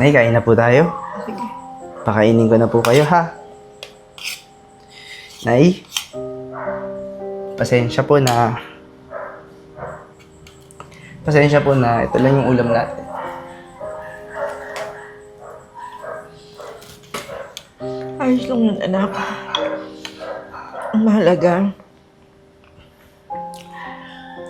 Nay, kain na po tayo. Sige. Pakainin ko na po kayo, ha? Nay, pasensya po na... Pasensya po na ito lang yung ulam natin. Ayos lang yun, anak. Ang mahalaga,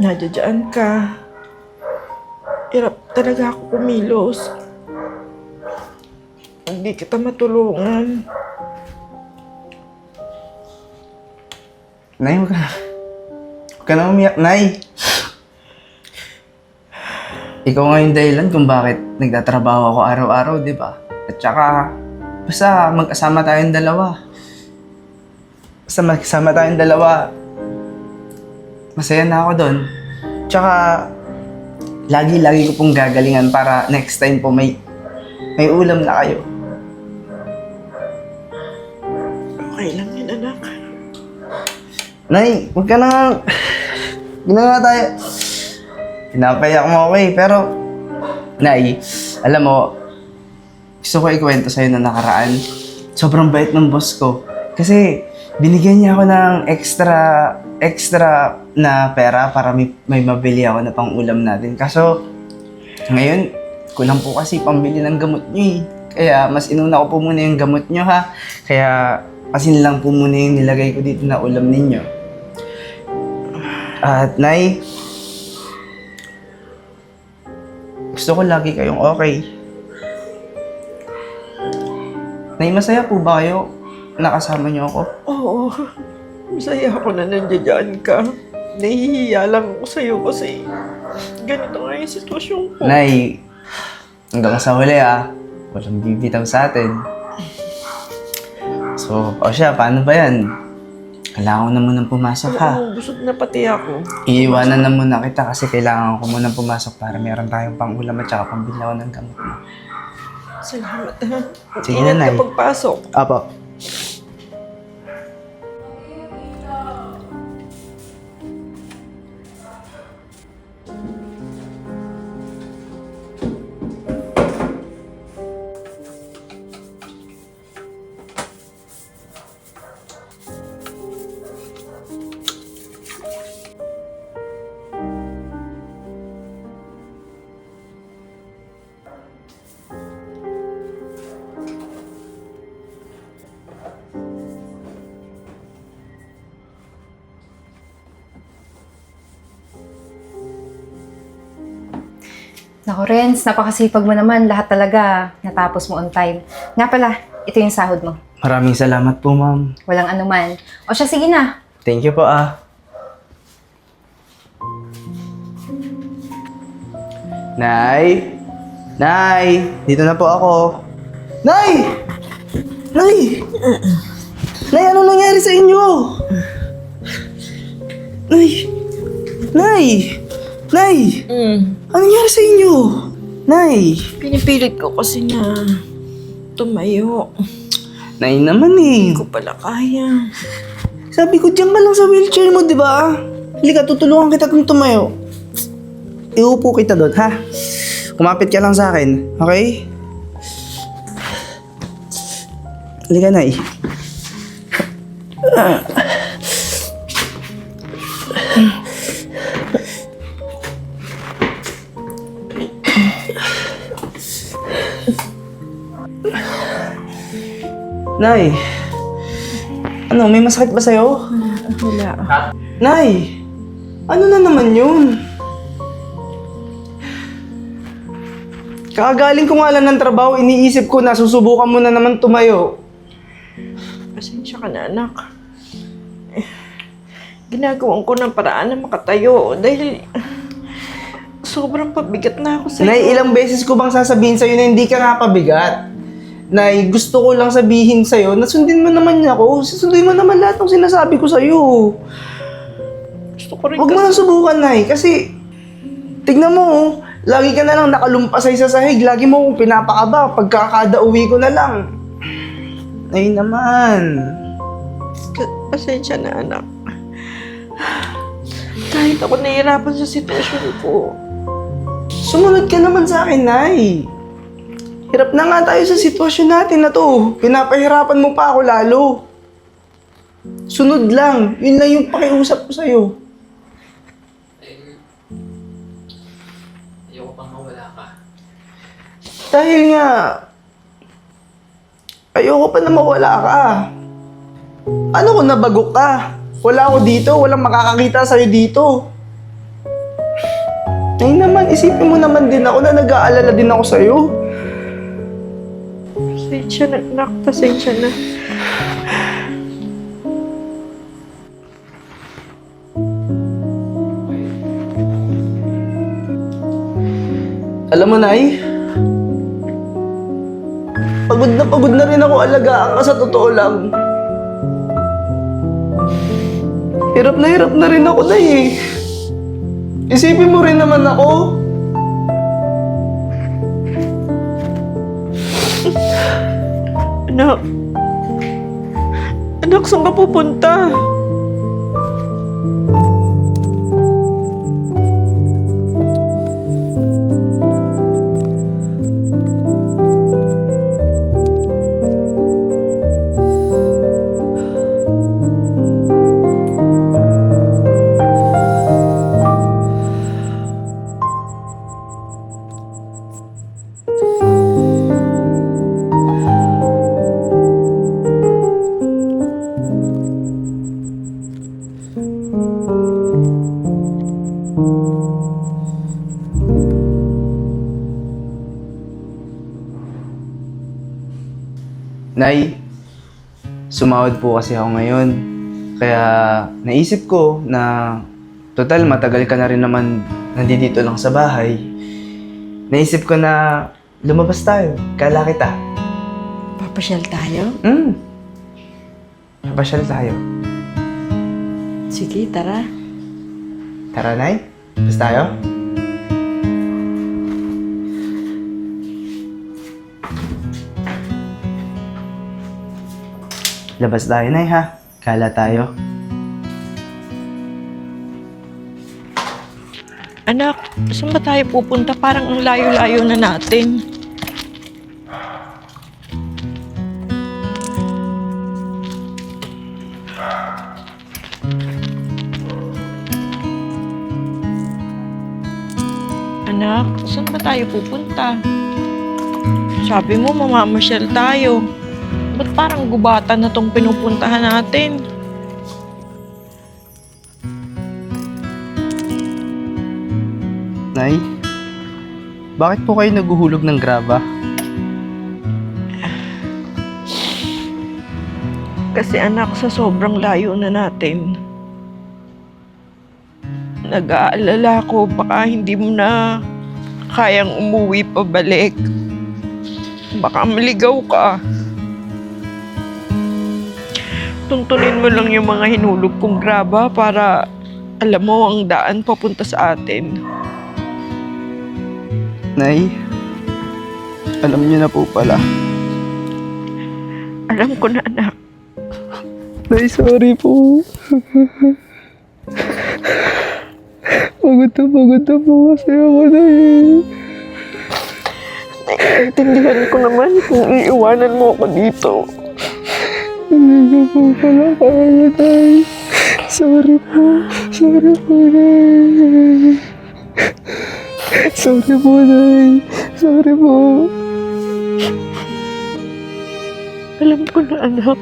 nadyadyaan ka. Hirap talaga ako kumilos. Hindi kita matulungan. Nay, huwag ka na. Huwag ka na umiyak, Nay. Ikaw nga yung dahilan kung bakit nagtatrabaho ako araw-araw, di ba? At saka, basta magkasama tayong dalawa. Basta magkasama tayong dalawa, masaya na ako doon. Tsaka, lagi-lagi ko pong gagalingan para next time po may may ulam na kayo. Nay, huwag ka na nga tayo. Pinapayak mo ako eh, pero... Nay, alam mo, gusto ko ikwento sa'yo na nakaraan. Sobrang bait ng boss ko. Kasi, binigyan niya ako ng extra, extra na pera para may, may mabili ako na pang ulam natin. Kaso, ngayon, kulang po kasi pambili ng gamot niyo eh. Kaya, mas inuna ko po muna yung gamot niyo ha. Kaya, asin lang po muna yung nilagay ko dito na ulam ninyo. At, Nay, gusto ko lagi kayong okay. Nay, masaya po ba kayo? Nakasama niyo ako? Oo. Masaya ako na nandiyan ka. Nahihiya lang ako sa'yo kasi ganito nga yung sitwasyon ko. Nay, hanggang sa huli ah, walang bibitaw sa atin. So, o siya, paano ba yan? Kailangan ko na munang pumasok ha. Oo, busog na pati ako. Iiwanan na muna kita kasi kailangan ko munang pumasok para meron tayong pang ulam at saka pambili ako ng gamot mo. Salamat ha. Sige, Ingat Nanay. ka pagpasok. Apo. Naku, Renz, napakasipag mo naman. Lahat talaga natapos mo on time. Nga pala, ito yung sahod mo. Maraming salamat po, ma'am. Walang anuman. O siya, sige na. Thank you po ah. Nay! Nay! Dito na po ako. Nay! Nay! Nay, ano nangyari sa inyo? Nay! Nay! Nay! Mm. Ano nangyari sa inyo? Nay! Pinipilit ko kasi na tumayo. Nay naman eh. Hindi ko pala kaya. Sabi ko, diyan ka lang sa wheelchair mo, di ba? Halika, tutulungan kita kung tumayo. Iupo kita doon, ha? Kumapit ka lang sa akin, okay? Halika, Nay. Nay, ano, may masakit ba sa'yo? Wala. Nay, ano na naman yun? Kakagaling ko nga lang ng trabaho, iniisip ko na susubukan mo na naman tumayo. Pasensya ka na, anak. Eh, Ginagawan ko ng paraan na makatayo dahil sobrang pabigat na ako sa'yo. Nay, ilang beses ko bang sasabihin sa'yo na hindi ka nga pabigat? Nay, gusto ko lang sabihin sa'yo na sundin mo naman niya ako. Susundin mo naman lahat ng sinasabi ko sa'yo. Gusto ko rin Huwag mo lang subukan, Nay, kasi tignan mo, oh, lagi ka na lang nakalumpasay sa sahig. Lagi mo akong pinapakaba pagkakada uwi ko na lang. Nay naman. Pasensya na, anak. Kahit ako nahihirapan sa sitwasyon ko, Sumunod ka naman sa akin, Nay. Hirap na nga tayo sa sitwasyon natin na to. Pinapahirapan mo pa ako lalo. Sunod lang. Yun lang yung pakiusap ko sa'yo. Ayoko pang mawala ka. Dahil nga, ayoko pa na mawala ka. Ano kung nabagok ka? Wala ako dito, walang makakakita sa'yo dito. Ay naman, isipin mo naman din ako na nag-aalala din ako sa'yo. Pasensya na, anak. Pasensya na. Alam mo, Nay, pagod na pagod na rin ako alagaan ka sa totoo lang. Hirap na hirap na rin ako, Nay eh. Isipin mo rin naman ako. Anak. Anak, saan ka pupunta? Nay, sumahod po kasi ako ngayon. Kaya naisip ko na total matagal ka na rin naman nandito lang sa bahay. Naisip ko na lumabas tayo. Kala kita. Papasyal tayo? Hmm. Papasyal tayo. Sige, tara. Tara, Nay. Labas tayo. Labas tayo, Nay, ha? Kala tayo. Anak, saan ba tayo pupunta? Parang ang layo-layo na natin. Anak, saan ba tayo pupunta? Sabi mo, mamamasyal tayo. Ba't parang gubatan na tong pinupuntahan natin? Nay, bakit po kayo naguhulog ng graba? Kasi anak, sa sobrang layo na natin, nag-aalala ko baka hindi mo na kayang umuwi pabalik. Baka maligaw ka. Tuntunin mo lang yung mga hinulog kong graba para alam mo ang daan papunta sa atin. Nay, alam niyo na po pala. Alam ko na anak. Nay, sorry po. pagod na pagod na po kasi ako, Nay. Naiintindihan ko naman kung iiwanan mo ako dito. Hindi ko po pala kaya, Nay. Sorry po. Sorry po, Nay. Sorry po, Nay. Sorry po. Alam ko na anak.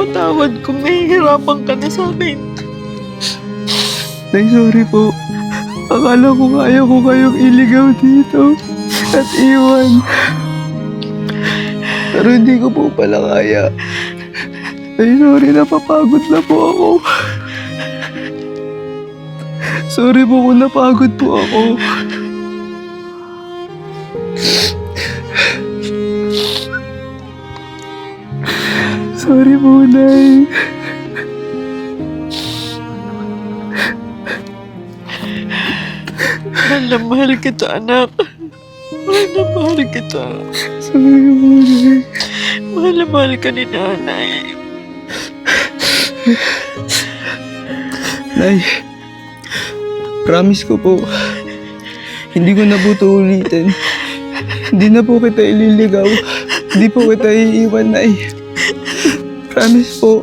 Patawad ko, may hirapan ka na sa akin. Nay, sorry po. Akala ko kaya ko kayong iligaw dito at iwan. Pero hindi ko po pala kaya. Nay, sorry, napapagod na po ako. Sorry po kung napagod po ako. Sorry po, Nay. Mahal na mahal kita, anak. Mahal na mahal kita. Sorry Nay. Mahal na mahal ka ni nanay. Nay, promise ko po, hindi ko na po ito ulitin. Hindi na po kita ililigaw. Hindi po kita iiwan, Nay. Promise po.